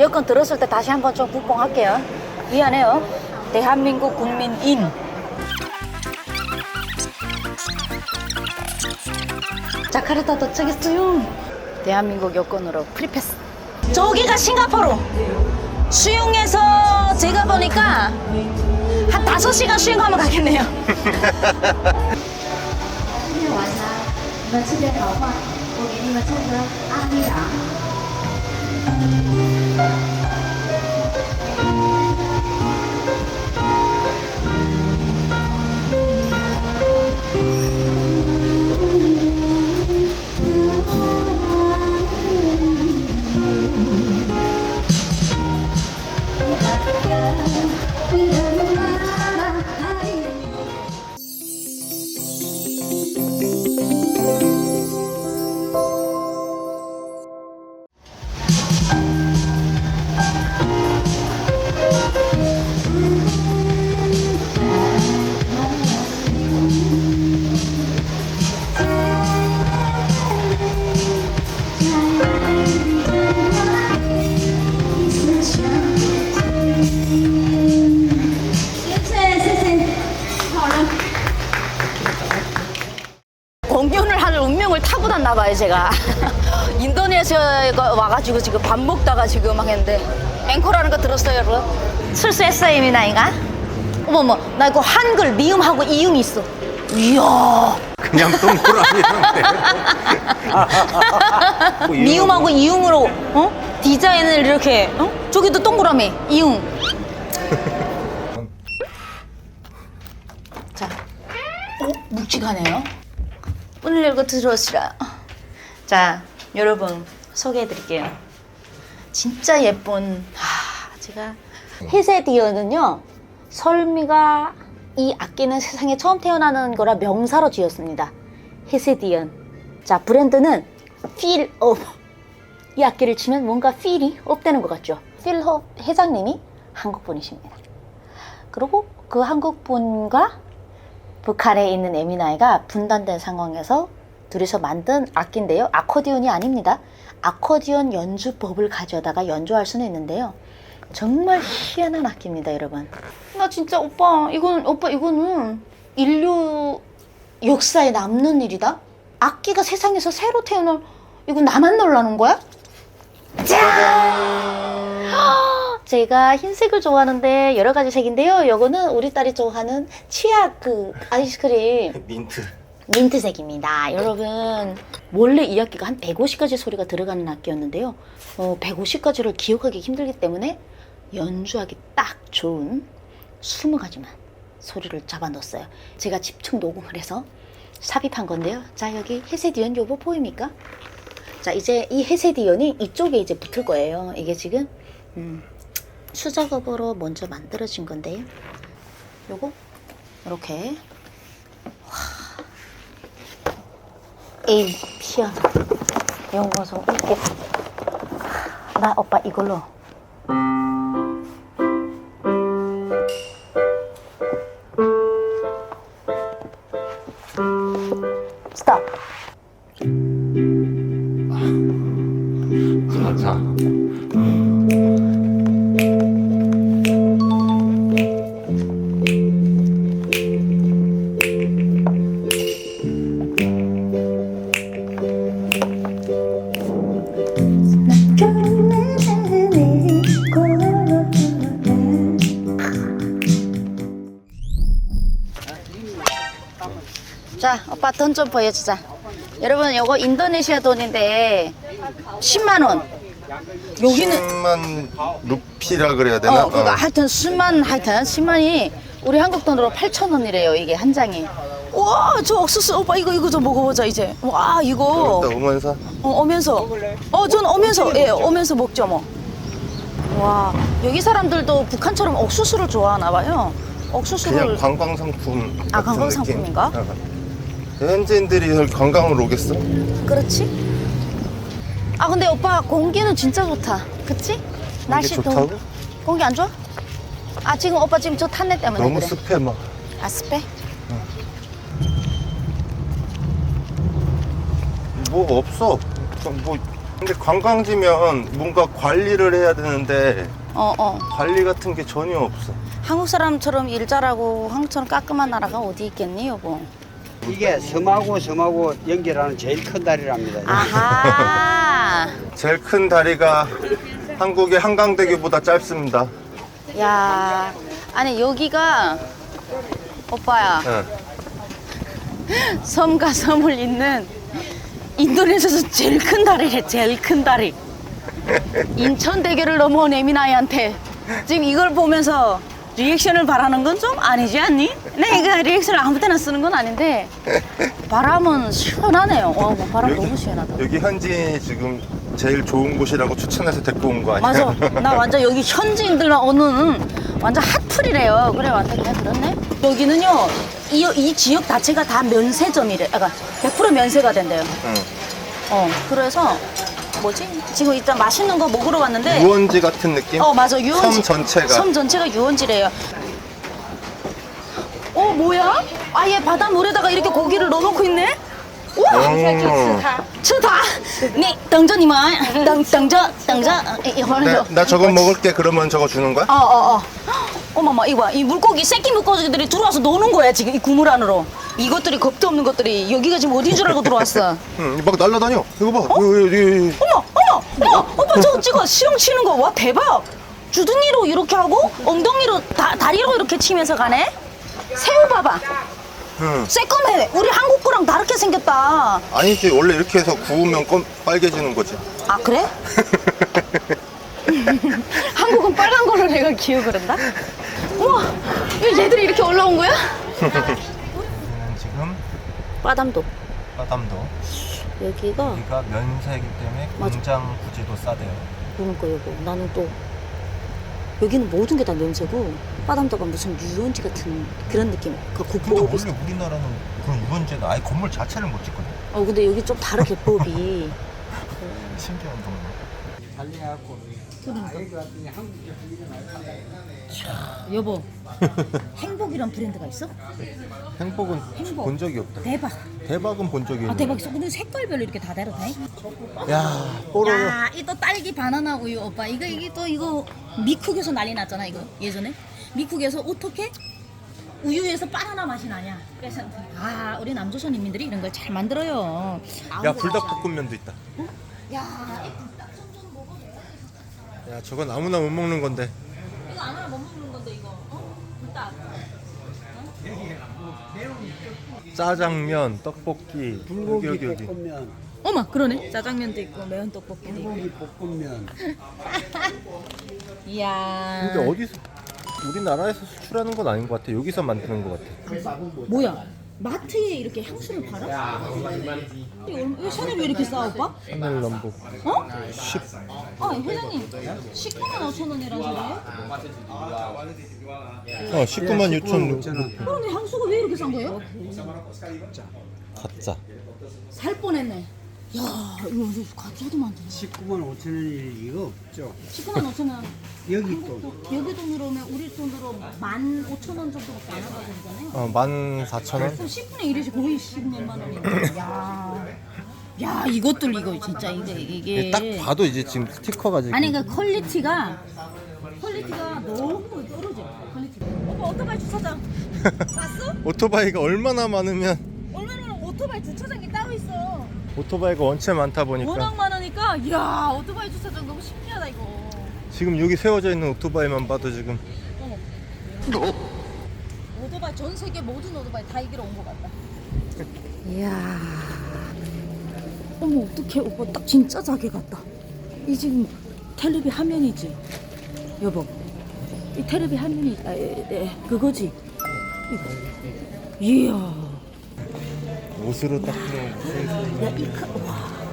여권 들었을 때 다시 한번 좀 국뽕할게요. 미안해요. 대한민국 국민인. 자카르타 도착했어요. 대한민국 여권으로 프리패스. 저기가 싱가포르. 수영해서 제가 보니까 한 다섯 시간 수영하면 가겠네요. 봐요 제가 인도네시아에 와가지고 지금 밥 먹다가 지금 막 했는데 앵콜하는 거 들었어요 여러분? 출세했어요입니다 이가 어머머 나 이거 한글 미음하고 이음이 있어 이야 그냥 동그라미인데. 뭐 미음하고 이음으로 어? 디자인을 이렇게 어? 저기도 동그라미 이음 자 어? 묵직하네요 문을 열고 들어오시라 자 여러분 소개해 드릴게요. 진짜 예쁜 하, 제가 헤세디어는요 설미가 이 악기는 세상에 처음 태어나는 거라 명사로 지었습니다. 헤세디언. 자 브랜드는 feel of. 이 악기를 치면 뭔가 feel이 업되는 것 같죠? 필허 회장님이 한국 분이십니다. 그리고 그 한국 분과 북한에 있는 에미나이가 분단된 상황에서 둘이서 만든 악기인데요. 아코디언이 아닙니다. 아코디언 연주법을 가져다가 연주할 수는 있는데요. 정말 희한한 악기입니다, 여러분. 나 진짜 오빠, 이건 오빠 이거는 인류 역사에 남는 일이다. 악기가 세상에서 새로 태어날 이거 나만 놀라는 거야? 짠! 제가 흰색을 좋아하는데 여러 가지 색인데요. 요거는 우리 딸이 좋아하는 치약 그 아이스크림 민트. 민트색입니다. 여러분, 원래 이 악기가 한 150가지 소리가 들어가는 악기였는데요. 어, 150가지를 기억하기 힘들기 때문에 연주하기 딱 좋은 20가지만 소리를 잡아 넣었어요. 제가 집중 녹음을 해서 삽입한 건데요. 자, 여기 헤세디언 요거 보입니까? 자, 이제 이 헤세디언이 이쪽에 이제 붙을 거예요. 이게 지금, 음, 수작업으로 먼저 만들어진 건데요. 요거, 이렇게 A 피아노 거좀 이렇게. 나 오빠 이걸로. 스톱. 자, 돈좀 보여주자 여러분 요거 인도네시아 돈인데 10만 원 여기는 10만 루피라 그래야 되나? 어, 그거 하여튼 10만 하여튼 10만이 우리 한국 돈으로 8천 원이래요 이게 한 장이 와 저 옥수수 오빠 이거 이거 좀 먹어보자 이제 와 이거 일단 오면서 어, 오면서. 어, 전 오면서, 예, 오면서 먹죠, 뭐. 와, 여기 사람들도 북한처럼 옥수수를 좋아하나 봐요. 옥수수를. 그냥 관광 상품. 아, 같은 관광 느낌? 상품인가? 어. 현지인들이 여기 관광으로 오겠어? 그렇지? 아, 근데 오빠, 공기는 진짜 좋다. 그치? 날씨 좋다고? 공기 안 좋아? 아, 지금 오빠 지금 저 탄내 때문에. 너무 그래. 습해 막. 아, 습해? 뭐 없어. 뭐 근데 관광지면 뭔가 관리를 해야 되는데 어, 어. 관리 같은 게 전혀 없어. 한국 사람처럼 일 잘하고 한국처럼 깔끔한 나라가 어디 있겠니, 여보? 이게 섬하고 섬하고 연결하는 제일 큰 다리랍니다. 아하. 제일 큰 다리가 한국의 한강대교보다 짧습니다. 야, 아니 여기가 오빠야 응. 섬과 섬을 잇는 인도네시아에서 제일 큰 다리래, 제일 큰 다리. 인천대교를 넘어온 에미나이한테 지금 이걸 보면서 리액션을 바라는 건 좀 아니지 않니? 내가 리액션을 아무 때나 쓰는 건 아닌데 바람은 시원하네요. 와, 뭐 바람 너무 시원하다. 여기 현지 지금 제일 좋은 곳이라고 추천해서 데리고 온 거 아니야? 맞아. 나 완전 여기 현지인들만 오는 완전 핫플이래요. 그래, 완전 그냥 그렇네. 여기는요, 이, 이 지역 자체가 다 면세점이래. 아, 100% 면세가 된대요. 응. 어, 그래서 뭐지? 지금 일단 맛있는 거 먹으러 왔는데 유원지 같은 느낌? 어 맞아 유원지 섬 전체가 섬 전체가 유원지래요 어 뭐야? 아예 바닷물에다가 이렇게 고기를 넣어놓고 있네? 우와! 음. 추다! 네 당전이만 당, 당전 당전 어, 이- 이거는 나, 요- 나 저거 먹을게 그러면 저거 주는 거야? 어, 어, 어. 어머머, 이거 봐. 이 물고기, 새끼 물고기들이 들어와서 노는 거야, 지금 이 구물 안으로. 이것들이 겁도 없는 것들이 여기가 지금 어딘 줄 알고 들어왔어. 응, 음, 막 날라다녀. 이거 봐. 어? 이, 이, 이, 이. 어머! 어머, 오빠 저거 찍어. 수영 치는 거. 와, 대박. 주둥이로 이렇게 하고, 엉덩이로, 다, 다리로 이렇게 치면서 가네? 새우 봐봐. 응. 새까매. 우리 한국 거랑 다르게 생겼다. 아니지 원래 이렇게 해서 구우면 검, 빨개지는 거지. 아, 그래? 한국은 빨간 걸로 내가 기억을 한다? 우와, 왜 얘들이 이렇게 올라온 거야? 지금 바담도. 바담도 여기가 여기가 면세이기 때문에 맞아. 공장 부지도 싸대요. 그러니까 여보 나는 또 여기는 모든 게 다 면세고 바담도가 무슨 유원지 같은 그런 느낌 그 근데 국보 원래 우리나라는 그런 유원지는 아예 건물 자체를 못 짓거든. 어 근데 여기 좀 다르게 법이 신기한 동네. 달려갖고 아이가 왔더니 한국 여보. 행복이란 브랜드가 있어? 행복은 행복. 본 적이 없다. 대박. 대박은 본 적이 아 있는데. 대박 있어. 근데 색깔별로 이렇게 다 다르다 야, 뽀로로. 야 이 또 딸기 바나나 우유 오빠. 이거 이게 또 이거 미쿡에서 난리 났잖아 이거. 예전에? 미쿡에서 어떻게? 우유에서 바나나 맛이 나냐? 그래서 아 우리 남조선 인민들이 이런 걸 잘 만들어요. 야, 불닭볶음면도 있다. 야 야, 저건 아무나 못 먹는 건데. 이거 아무나 못 먹는 건데 이거 어? 불닭 짜장면, 떡볶이, 불고기 여기, 여기, 여기. 볶음면, 어머 그러네 짜장면도 있고 매운 떡볶이도 있고 불고기 볶음면. 이야 근데 어디서 우리나라에서 수출하는 건 아닌 것 같아. 여기서 만드는 것 같아. 뭐야 마트에 이렇게 향수를 팔아? 이거 얼마- 이거 샤넬 왜 이렇게 싸 오빠? 샤넬 넘버 어? 10. 아 회장님 19만 5천 원이라는 소리예요? 어, 19만 6천 5천 원. 그런데 향수가 왜 이렇게 싼 거예요? 가짜. 살 뻔했네 야 이거 무슨 가짜도 만드네. 19만 5천 원이 이거 없죠. 19만 5천 원. 여기 또. 여기 돈으로 오면 우리 돈으로 1만 5천 원 정도밖에 안 하거든요. 어, 14,000원? 그럼 10분의 1이지 거의 10몇만 원이네 야, 야 이것들 이거 진짜 이게 이게. 딱 봐도 이제 지금 스티커가 지금 아니 그 퀄리티가 퀄리티가 너무 떨어져 퀄리티가. 오빠 오토바이 주차장. 봤어? 오토바이가 얼마나 많으면 얼마나 오토바이 주차장이 따로 있어 오토바이가 원체 많다 보니까. 워낙 많으니까 이야 오토바이 주차장 너무 신기하다 이거. 지금 여기 세워져 있는 오토바이만 봐도 지금. 오토바이 전 세계 모든 오토바이 다 이기러 온 것 같다. 이야. 어머 어떡해. 오빠 딱 진짜 자기 같다. 이 지금 텔레비 화면이지? 여보. 이 텔레비 화면이 아, 에, 에, 그거지? 이거. 이야 옷으로 딱 그냥 야이 와